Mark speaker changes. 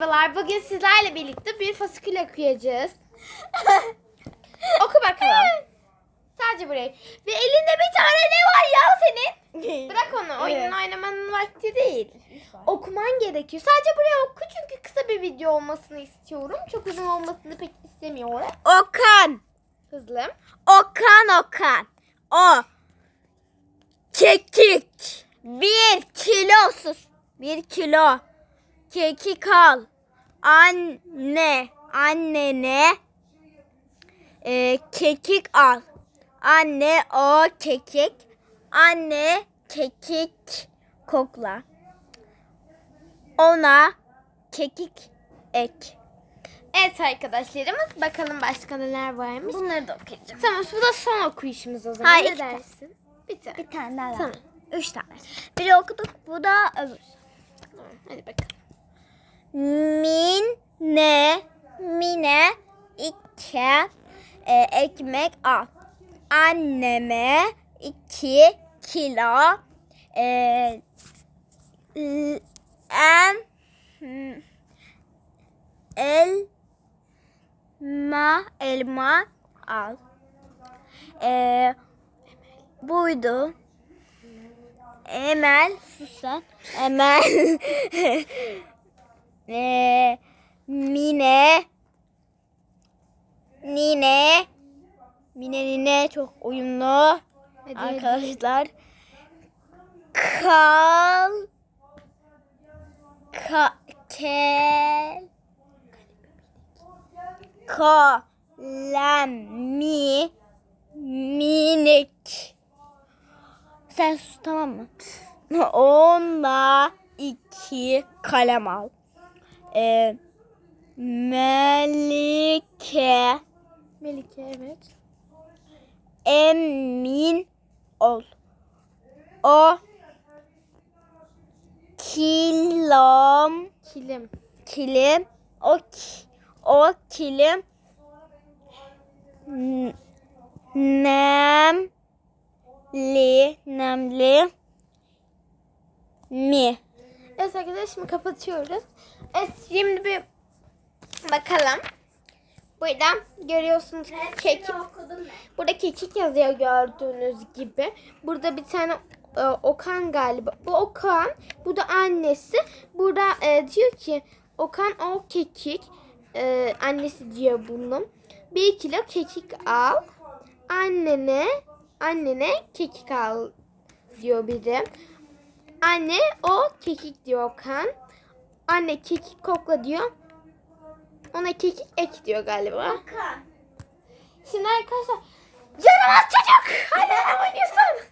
Speaker 1: Merhabalar. Bugün sizlerle birlikte bir fasikül okuyacağız. Oku bakalım. Sadece burayı. Ve elinde bir tane ne var ya senin? Bırak onu. Oyun
Speaker 2: Evet.
Speaker 1: oynamanın vakti değil. Okuman gerekiyor. Sadece buraya oku çünkü kısa bir video olmasını istiyorum. Çok uzun olmasını pek istemiyorum.
Speaker 2: Okan.
Speaker 1: Hızlı.
Speaker 2: Okan Okan. O. Kekik. Bir kilosuz. Bir kilo. Kekik al. Anne. Annene. e, kekik al. Anne o kekik. Anne kekik kokla. Ona kekik ek.
Speaker 1: Evet arkadaşlarımız bakalım başka neler varmış.
Speaker 2: Bunları da okuyacağım.
Speaker 1: Tamam bu da son okuyuşumuz o zaman.
Speaker 2: Hayır,
Speaker 1: ne
Speaker 2: iki tane.
Speaker 1: dersin? Bir tane.
Speaker 2: Bir tane daha.
Speaker 1: Tamam.
Speaker 2: Üç tane. Biri okuduk. Bu da öbür.
Speaker 1: Tamam, Hadi bakalım.
Speaker 2: Mine. Mine. iki e, ekmek al. Anneme iki kilo e, em, elma elma al. E, buydu. Emel susan. Emel e, Mine. Nine. Mine Nine çok uyumlu
Speaker 1: Hadi,
Speaker 2: arkadaşlar. Kal. Ka Kel. Kalemi. Minik. Sen sus tamam mı? Onunla iki kalem al. Ee, Melike
Speaker 1: Melike evet.
Speaker 2: emin ol. O kilom
Speaker 1: Kilim.
Speaker 2: kilim o ki- o kilim nemli nemli mi?
Speaker 1: Evet arkadaşlar şimdi kapatıyoruz. Evet şimdi bir bakalım. Burada görüyorsunuz kekik. Burada kekik yazıyor gördüğünüz gibi. Burada bir tane e, Okan galiba. Bu Okan. Bu da annesi. Burada e, diyor ki Okan o kekik. E, annesi diyor bunun. Bir kilo kekik al. Annene annene kekik al diyor biri. Anne o kekik diyor Okan. Anne kekik kokla diyor. Ona kekik ek diyor galiba. Okan. Şimdi arkadaşlar yaramaz çocuk. Hadi oynuyorsun.